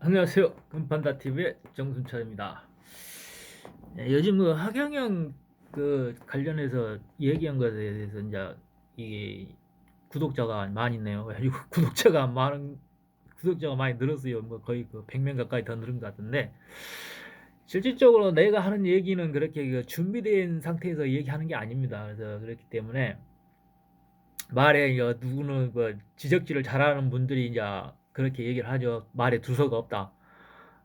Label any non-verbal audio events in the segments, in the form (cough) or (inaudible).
안녕하세요. 금판다 TV의 정순철입니다. 예, 요즘 그 하경영 그 관련해서 얘기한 것에 대해서 이제 이게 구독자가 많이 있네요. 그래가지고 (laughs) 구독자가 많은 구독자가 많이 늘었어요. 뭐 거의 그 100명 가까이 더 늘은 것 같은데 실질적으로 내가 하는 얘기는 그렇게 그 준비된 상태에서 얘기하는 게 아닙니다. 그래서 그렇기 때문에 말에 이제 누구는 그 지적질을 잘하는 분들이 이제 그렇게 얘기를 하죠. 말에 두서가 없다.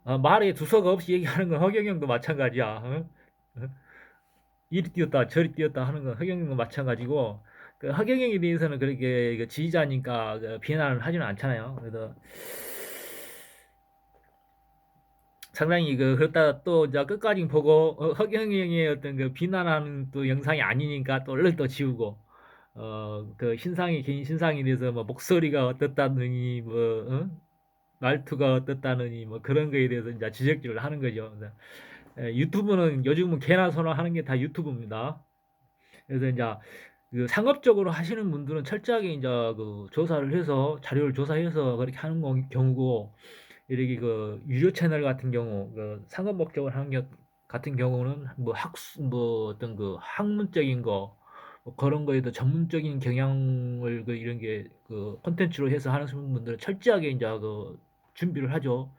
어, 말에 두서가 없이 얘기하는 건 허경영도 마찬가지야. 어? 어? 이리 뛰었다 저리 뛰었다 하는 건 허경영도 마찬가지고 그 허경영에 대해서는 그렇게 그 지지자니까 그 비난을 하지는 않잖아요. 그래서 상당히 그 그렇다 또 이제 끝까지 보고 어, 허경영의 어떤 그 비난하는 또 영상이 아니니까 또 얼른 또 지우고 어, 그 신상이 개인 신상에 대해서 뭐 목소리가 어떻다느니 뭐 어? 말투가 어떻다느니 뭐 그런 거에 대해서 이제 지적질을 하는 거죠. 에, 유튜브는 요즘은 개나 소나 하는 게 다 유튜브입니다. 그래서 이제 그 상업적으로 하시는 분들은 철저하게 이제 그 조사를 해서 자료를 조사해서 그렇게 하는 거- 경우고 이렇게 그 유료 채널 같은 경우 그 상업 목적으로 하는 겨- 같은 경우는 뭐 학수 뭐 어떤 그 학문적인 거 뭐 그런 거에도 전문적인 경향을 그 이런 게 그 콘텐츠로 해서 하는 분들은 철저하게 이제 그 준비를 하죠.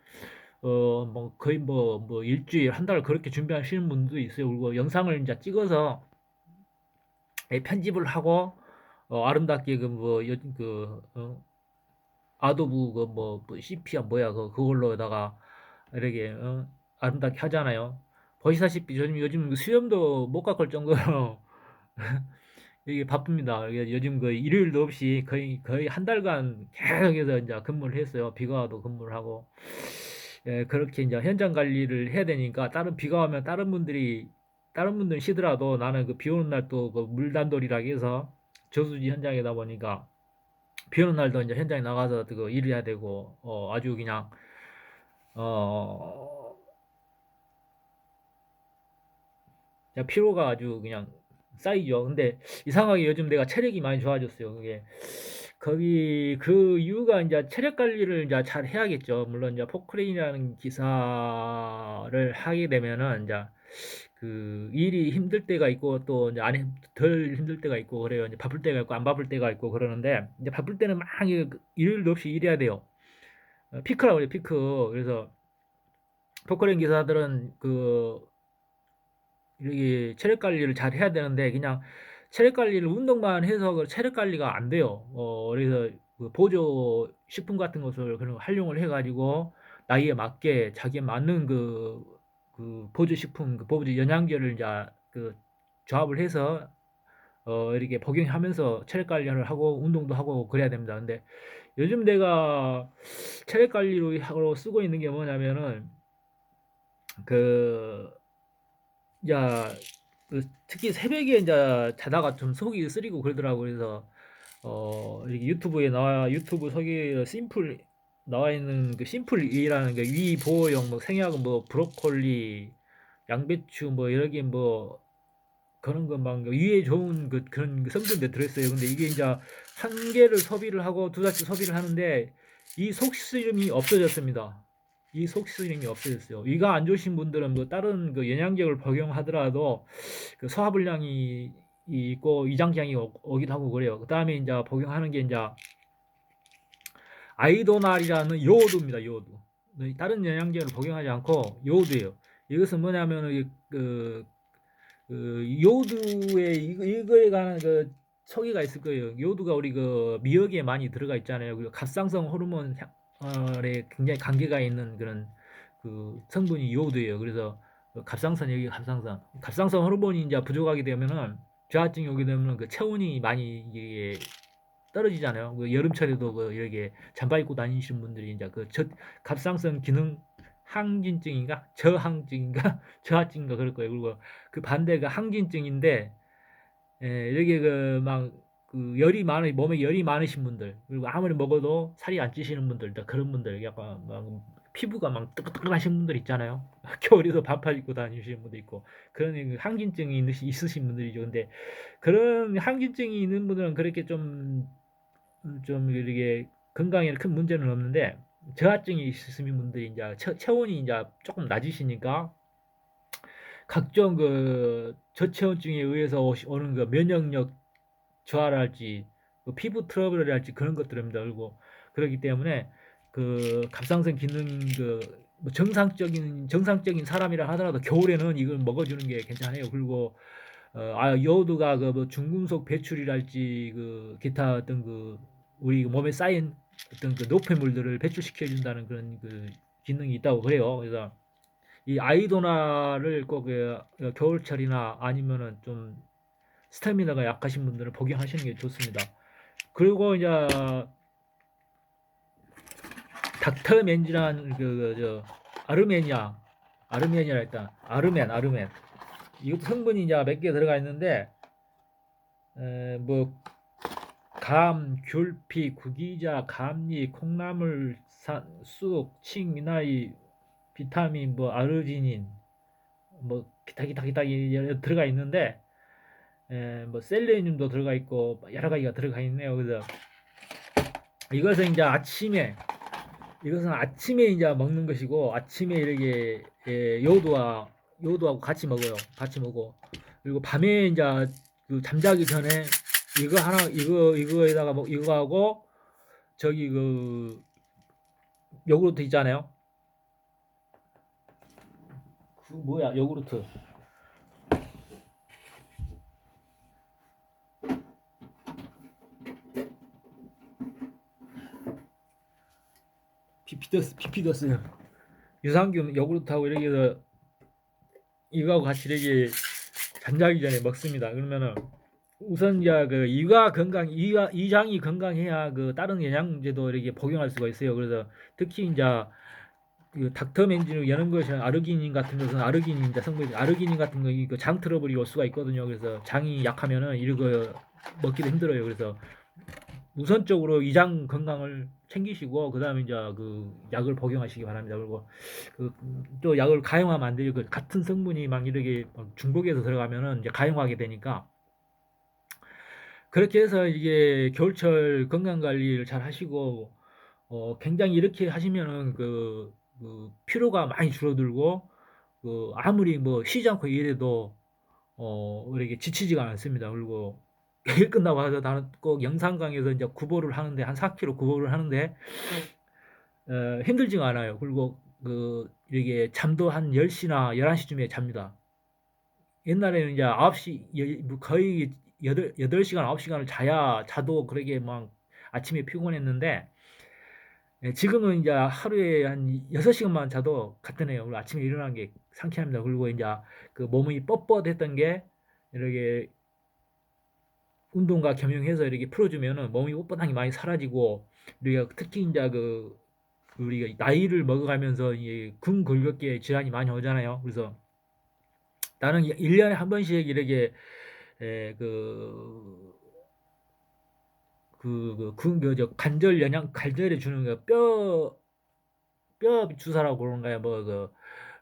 어 뭐 거의 뭐뭐 일주일 한 달 그렇게 준비하시는 분도 있어요. 그리고 영상을 이제 찍어서 예, 편집을 하고 어, 아름답게 그뭐그 어, 아도브 그뭐 CP야 뭐야 그 그걸로다가 이렇게 어, 아름답게 하잖아요. 보시다시피 요즘 요즘 그 수염도 못 깎을 정도로 (laughs) 이게 바쁩니다. 요즘 그 일요일도 없이 거의 거의 한 달간 계속해서 이제 근무를 했어요. 비가 와도 근무를 하고 예, 그렇게 이제 현장 관리를 해야 되니까 다른 비가 오면 다른 분들이 다른 분들은 쉬더라도 나는 그 비 오는 날 또 그 물단돌이라고 해서 저수지 현장이다 보니까 비 오는 날도 이제 현장에 나가서 그 일을 해야 되고 어, 아주 그냥 어 피로가 아주 그냥 쌓이죠. 근데 이상하게 요즘 내가 체력이 많이 좋아졌어요. 그게 거기 그 이유가 이제 체력 관리를 이제 잘 해야겠죠. 물론 이제 포크레인이라는 기사를 하게 되면은 이제 그 일이 힘들 때가 있고 또 이제 안에 덜 힘들 때가 있고 그래요. 이제 바쁠 때가 있고 안 바쁠 때가 있고 그러는데 이제 바쁠 때는 막 일도 없이 일해야 돼요. 어, 피크라고 그래요. 피크. 그래서 포크레인 기사들은 그 이렇게 체력 관리를 잘 해야 되는데 그냥 체력 관리를 운동만 해서 그 체력 관리가 안 돼요. 어, 그래서 그 보조 식품 같은 것을 그런 거 활용을 해가지고 나이에 맞게 자기에 맞는 그, 그 보조 식품, 그 보조 영양제를 이제 그 조합을 해서 어, 이렇게 복용하면서 체력 관리를 하고 운동도 하고 그래야 됩니다. 근데 요즘 내가 체력 관리로 쓰고 있는 게 뭐냐면은 그 야, 그 특히 새벽에 이제 자다가 좀 속이 쓰리고 그러더라고. 그래서 어 이렇게 유튜브에 나와 유튜브 속에 심플 나와 있는 그 심플 이라는 게 위 보호용 뭐 생약은 뭐 브로콜리, 양배추 뭐 여러 개뭐 그런 거막 위에 좋은 그 그런 성분들 들어있어요. 근데 이게 이제 한 개를 소비를 하고 두 달씩 소비를 하는데 이 속쓰림이 없어졌습니다. 이 속쓰림이 없어졌어요. 위가 안 좋으신 분들은 뭐 다른 그 영양제를 복용하더라도 그 소화불량이 있고 위장장이 오, 기도 하고 그래요. 그 다음에 이제 복용하는 게 이제 아이도날이라는 요오드입니다. 요오드. 다른 영양제를 복용하지 않고 요오드예요. 이것은 뭐냐면은 그, 그 요오드에 이거, 이거에 관한 그 소개가 있을 거예요. 요오드가 우리 그 미역에 많이 들어가 있잖아요. 그리고 갑상선 호르몬 에 굉장히 관계가 있는 그런 그 성분이 요오드예요. 그래서 그 갑상선 여기 갑상선 갑상선 호르몬이 이제 부족하게 되면은 저하증이 오게 되면 그 체온이 많이 이게 떨어지잖아요. 그 여름철에도 그 이렇게 잠바 입고 다니시는 분들이 이제 그 저, 갑상선 기능 항진증인가 저항증인가 (laughs) 저하증인가 그럴 거예요. 그리고 그 반대가 항진증인데 예, 이렇게 그막 그 열이 많으 몸에 열이 많으신 분들 그리고 아무리 먹어도 살이 안 찌시는 분들 그런 분들 약간 막 피부가 막 뜨끈뜨끈하신 분들 있잖아요. (laughs) 겨울에도 반팔 입고 다니시는 분도 있고 그런 항진증이 있으신 분들이죠. 근데 그런 항진증이 있는 분들은 그렇게 좀좀 이렇게 건강에 큰 문제는 없는데 저하증이 있으신 분들이 이제 체, 체온이 이제 조금 낮으시니까 각종 그 저체온증에 의해서 오시- 오는 그 면역력 저하랄지 그 피부 트러블이랄지 그런 것들입니다. 그리고 그렇기 때문에 그 갑상선 기능 그뭐 정상적인 정상적인 사람이라 하더라도 겨울에는 이걸 먹어주는 게 괜찮아요. 그리고 어, 아, 요오드가 그 뭐 중금속 배출이랄지 그 기타 어떤 그 우리 몸에 쌓인 어떤 그 노폐물들을 배출시켜 준다는 그런 그 기능이 있다고 그래요. 그래서 이 아이도나를 꼭 그, 겨울철이나 아니면은 좀 스태미나가 약하신 분들은 복용하시는 게 좋습니다. 그리고 이제 닥터 맨지란 그저 아르메니아 아르메니아 일단 아르멘 아르멘 이것도 성분이 이제 몇 개 들어가 있는데 에, 뭐 감, 귤피, 구기자, 감리, 콩나물, 산, 쑥, 칡, 미나리, 비타민, 뭐 아르지닌, 뭐 기타 기타 기타 들어가 있는데 에, 뭐 셀레늄도 들어가 있고 여러 가지가 들어가 있네요. 그래서 이것은 이제 아침에 이것은 아침에 이제 먹는 것이고 아침에 이렇게 예, 요도와 요도하고 같이 먹어요. 같이 먹고 그리고 밤에 이제 그 잠자기 전에 이거 하나 이거 이거에다가 뭐 이거 하고 저기 그 요구르트 있잖아요. 그 뭐야 요구르트 비 피더스 비피더스 유산균 요구르트하고 이렇게 해서 이거하고 같이 이렇게 잠자기 전에 먹습니다. 그러면은 우선 이제 그 이가 건강 이가 이장이 건강해야 그 다른 영양제도 이렇게 복용할 수가 있어요. 그래서 특히 이제 그 닥터맨진을 여는 것이 아르기닌 같은 것은 아르기닌 이제 성분 아르기닌 같은 거 이거 장 트러블이 올 수가 있거든요. 그래서 장이 약하면은 이거 먹기도 힘들어요. 그래서 우선적으로 이장 건강을 챙기시고 그다음에 이제 그 약을 복용하시기 바랍니다. 그리고 그또 약을 가용하면 안 돼요. 그 같은 성분이 막 이렇게 막 중복해서 들어가면은 이제 가용하게 되니까 그렇게 해서 이게 겨울철 건강 관리를 잘 하시고 어 굉장히 이렇게 하시면은 그, 그 피로가 많이 줄어들고 그 아무리 뭐 쉬지 않고 일해도 어 이렇게 지치지가 않습니다. 그리고 일 끝나고 와서 나는 꼭 영상 강에서 이제 구보를 하는데 한 4km 구보를 하는데 어, 힘들지가 않아요. 그리고 그 이게 잠도 한 10시나 11시쯤에 잡니다. 옛날에는 이제 9시 뭐 거의 8, 8시간 9시간을 자야 자도 그러게 막 아침에 피곤했는데 예, 지금은 이제 하루에 한 6시간만 자도 같으네요. 그리고 아침에 일어나는 게 상쾌합니다. 그리고 이제 그 몸이 뻣뻣했던 게 이렇게 운동과 겸용해서 이렇게 풀어주면은 몸이 뻣뻣한 게 많이 사라지고 우리가 특히 이제 그 우리가 나이를 먹어가면서 이 근골격계 질환이 많이 오잖아요. 그래서 나는 1년에 한 번씩 이렇게 에, 그, 그, 그, 그, 그, 저, 관절 영양, 관절에 주는 그 뼈, 뼈 주사라고 그런가요? 뭐, 그,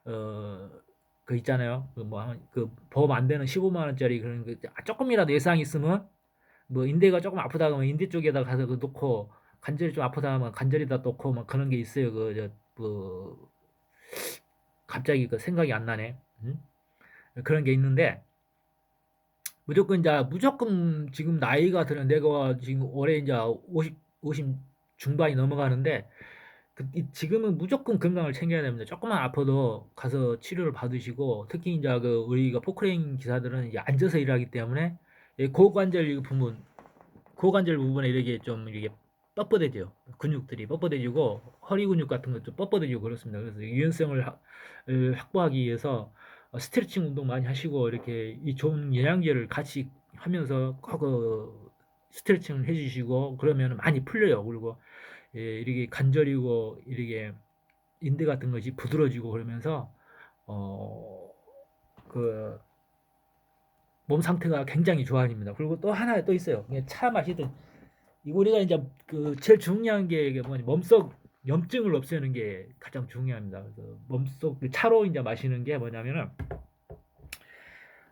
어, 그 있잖아요. 그 뭐, 그, 보험 안 되는 15만원짜리 그런 그, 조금이라도 예상이 있으면 뭐 인대가 조금 아프다 하면 인대 쪽에다 가서 그 놓고 관절이 좀 아프다 하면 관절에다 놓고 막 그런 게 있어요. 그, 저, 그, 갑자기 그 생각이 안 나네. 응? 그런 게 있는데, 무조건 이제 무조건 지금 나이가 드는 내가 지금 올해 이제 50, 50 중반이 넘어가는데, 그, 지금은 무조건 건강을 챙겨야 됩니다. 조금만 아파도 가서 치료를 받으시고, 특히 이제 그 우리가 포크레인 기사들은 이제 앉아서 일하기 때문에 고관절 부분, 고관절 부분에 이렇게 좀 이렇게 뻣뻣해져요. 근육들이 뻣뻣해지고 허리 근육 같은 것도 뻣뻣해지고 그렇습니다. 그래서 유연성을 확보하기 위해서 스트레칭 운동 많이 하시고 이렇게 이 좋은 영양제를 같이 하면서 꼭 스트레칭을 해주시고 그러면 많이 풀려요. 그리고 예, 이렇게 관절이고 이렇게 인대 같은 것이 부드러지고 그러면서 어그 몸 상태가 굉장히 좋아집니다. 그리고 또 하나 또 있어요. 차 마시든 이거 우리가 이제 그 제일 중요한 게 뭐냐 몸속 염증을 없애는 게 가장 중요합니다. 그래서 몸속 그 차로 이제 마시는 게 뭐냐면은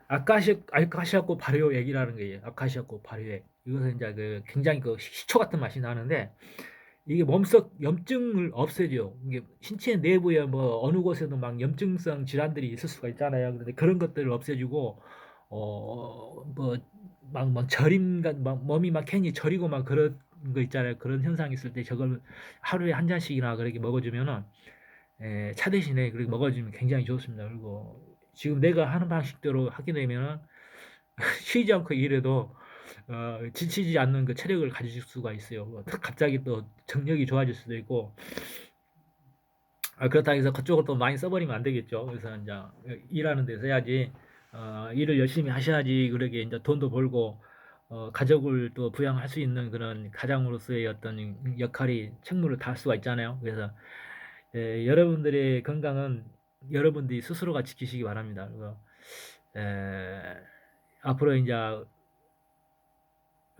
아카시 아카시아꽃 발효 액이라는 게 아카시아꽃 발효 액. 이것은 이제 그 굉장히 그 식초 같은 맛이 나는데 이게 몸속 염증을 없애줘요. 이게 신체 내부에 뭐 어느 곳에도 막 염증성 질환들이 있을 수가 있잖아요. 그런데 그런 것들을 없애주고 어뭐막 막 저림 막 몸이 막 괜히 저리고 막 그런 거 있잖아요. 그런 현상이 있을 때 저걸 하루에 한 잔씩이나 그렇게 먹어주면은 에, 차 대신에 그렇게 먹어주면 굉장히 좋습니다. 그리고 지금 내가 하는 방식대로 하게 되면은 (laughs) 쉬지 않고 일해도 어, 지치지 않는 그 체력을 가질 수가 있어요. 뭐 갑자기 또 정력이 좋아질 수도 있고 아, 그렇다 해서 그쪽을 또 많이 써버리면 안 되겠죠. 그래서 이제 일하는 데 써야지 어, 일을 열심히 하셔야지 그러게 이제 돈도 벌고 어, 가족을 또 부양할 수 있는 그런 가장으로서의 어떤 역할이 책무를 다할 수가 있잖아요. 그래서 에, 여러분들의 건강은 여러분들이 스스로가 지키시기 바랍니다. 그리고 에, 앞으로 이제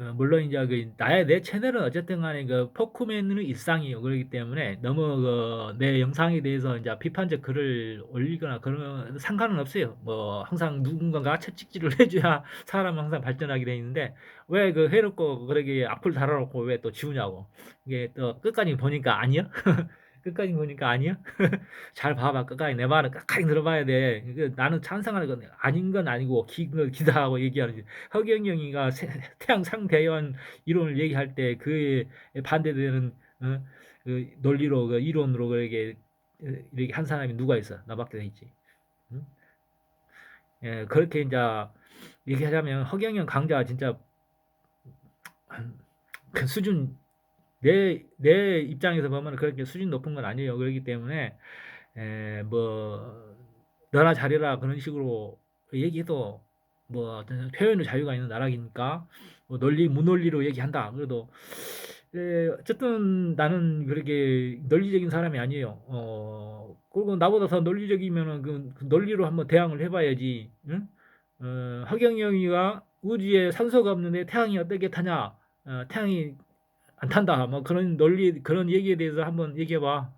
어, 물론 이제 그 나의 내 채널은 어쨌든 간에 그 포크맨의 일상이요. 그렇기 때문에 너무 그 내 영상에 대해서 이제 비판적 글을 올리거나 그런 상관은 없어요. 뭐 항상 누군가가 채찍질을 (laughs) 해줘야 사람은 항상 발전하게 돼 있는데 왜 그 해놓고 그러게 악플 달아놓고 왜 또 지우냐고 이게 또 끝까지 보니까 아니야? (laughs) 끝까지 보니까 아니야? (laughs) 잘 봐봐. 끝까지 내 말을 끝까지 들어봐야 돼. 그 나는 찬성하는 건 아닌 건 아니고 기, 그 기다 하고 얘기하는지. 허경영이가 세- 태양 상대연 이론을 얘기할 때 그에 반대되는 어? 그 논리로 그 이론으로 그렇게 어, 이렇게 한 사람이 누가 있어? 나밖에 돼 있지. 응? 예, 그렇게 이제 얘기하자면 허경영 강자 진짜 그 수준 내, 내 입장에서 보면 그렇게 수준 높은 건 아니에요. 그렇기 때문에, 에, 뭐, 너나 잘해라. 그런 식으로 얘기해도, 뭐, 표현의 자유가 있는 나라니까, 뭐, 논리, 무논리로 얘기한다. 그래도, 에, 어쨌든 나는 그렇게 논리적인 사람이 아니에요. 어, 그리고 나보다 더 논리적이면은 그, 그 논리로 한번 대항을 해봐야지. 응? 어, 허경영이가 우주에 산소가 없는데 태양이 어떻게 타냐? 어, 태양이 안 탄다. 뭐 그런 논리 그런 얘기에 대해서 한번 얘기해 봐.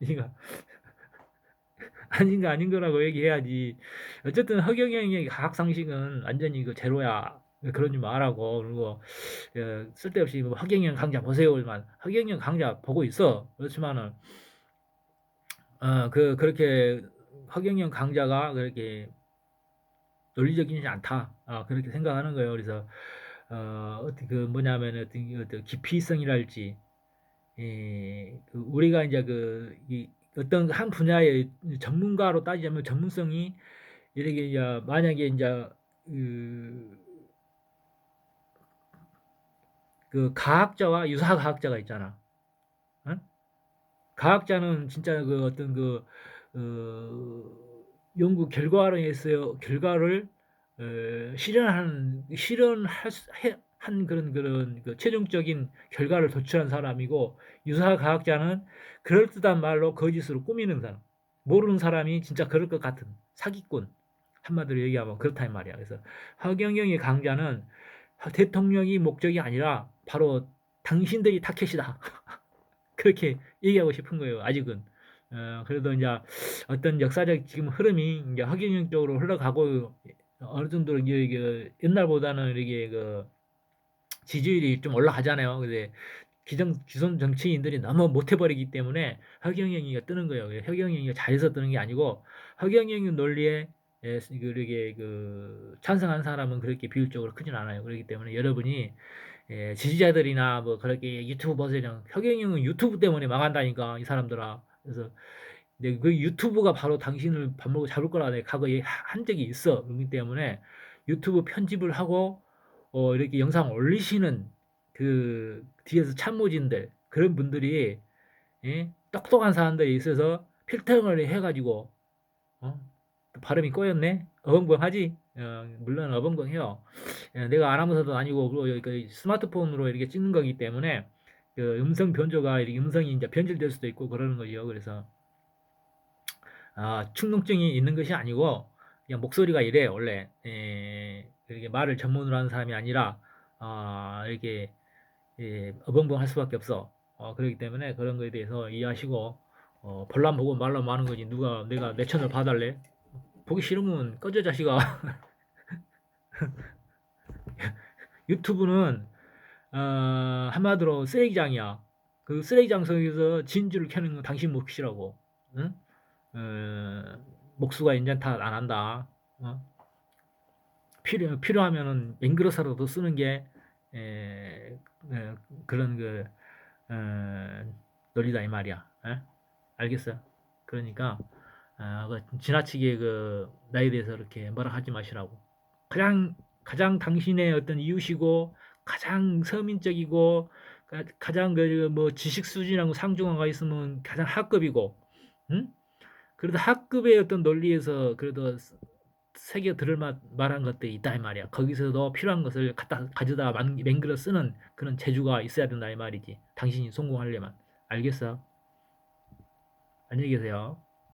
네가 (laughs) 아닌가 아닌 거라고 얘기해야지. 어쨌든 허경영의 과학 상식은 완전히 그 제로야. 그러지 말라고 그리고 어, 쓸데없이 뭐 허경영 강좌 보세요만 허경영 강좌 보고 있어. 그렇지만은 어그 그렇게 허경영 강좌가 그렇게 논리적이지 않다. 아, 그렇게 생각하는 거예요. 그래서 어, 어떻게 그 뭐냐면 어떤 그 어떤 깊이성이랄지 예, 그 우리가 이제 그 이, 어떤 한 분야의 전문가로 따지자면 전문성이 이렇게 이제 만약에 이제 그, 그 가학자와 유사 가학자가 있잖아. 어? 가학자는 진짜 그 어떤 그 어, 연구 결과로 해서 결과를 어, 실현하는 실현할 수- 해- 한 그런 그런 그 최종적인 결과를 도출한 사람이고 유사 과학자는 그럴 듯한 말로 거짓으로 꾸미는 사람. 모르는 사람이 진짜 그럴 것 같은 사기꾼. 한마디로 얘기하면 그렇단 말이야. 그래서 허경영의 강자는 대통령이 목적이 아니라 바로 당신들이 타켓이다. (laughs) 그렇게 얘기하고 싶은 거예요. 아직은. 어, 그래도 이제 어떤 역사적 지금 흐름이 이제 허경영 쪽으로 흘러가고 어느 정도 이게, 옛날보다는 이게 그 지지율이 좀 올라가잖아요. 근데 기성 기존 정치인들이 너무 못해버리기 때문에 허경영이가 뜨는 거예요. 허경영이가 잘해서 뜨는 게 아니고 허경영의 논리에 에, 그렇게 그 찬성한 사람은 그렇게 비율적으로 크진 않아요. 그렇기 때문에 여러분이 예, 지지자들이나 뭐 그렇게 유튜브 보세요. 허경영은 유튜브 때문에 망한다니까 이 사람들아. 그래서 근데 그 유튜브가 바로 당신을 밥 먹고 잡을 거라 내가 과거에 한 적이 있어. 그렇기 때문에 유튜브 편집을 하고 어, 이렇게 영상 올리시는 그 뒤에서 참모진들 그런 분들이 예? 똑똑한 사람들이 있어서 필터를 해가지고 어? 또 발음이 꼬였네 어벙벙하지 어, 물론 어벙벙해요 예, 내가 아나운서도 아니고 그리고 그 스마트폰으로 이렇게 찍는 거기 때문에 그 음성 변조가 이렇게 음성이 이제 변질될 수도 있고 그러는 거죠 그래서 아, 충동증이 있는 것이 아니고 그냥 목소리가 이래 원래 에, 이렇게 말을 전문으로 하는 사람이 아니라 아, 이렇게 예, 어벙벙할 수밖에 없어. 어, 그렇기 때문에 그런 거에 대해서 이해하시고 어, 볼람 보고 말람 하는 거지 누가 내가 내 채널 봐달래? 보기 싫으면 꺼져 자식아. (laughs) 유튜브는 어, 한마디로 쓰레기장이야. 그 쓰레기 장소에서 진주를 캐는 건 당신 몫이라고. 응? 어, 목수가 이제 다안 한다. 어? 필요 필요하면은 맹그러사로도 쓰는 게 에, 에, 그런 그 어, 논리다 이 말이야. 에? 알겠어요? 그러니까 아, 그 지나치게 그 나에 대해서 이렇게 뭐라 하지 마시라고. 가장 가장 당신의 어떤 이웃이고 가장 서민적이고 가- 가장 그 뭐 지식 수준하고 상중하가 있으면 가장 하급이고, 응? 그래도 하급의 어떤 논리에서 그래도 새겨 들을 만- 만한 것들이 있다 이 말이야. 거기서도 필요한 것을 갖다 가져다 만- 맹글어 쓰는 그런 재주가 있어야 된다 이 말이지. 당신이 성공하려면 알겠어? 안녕히 계세요.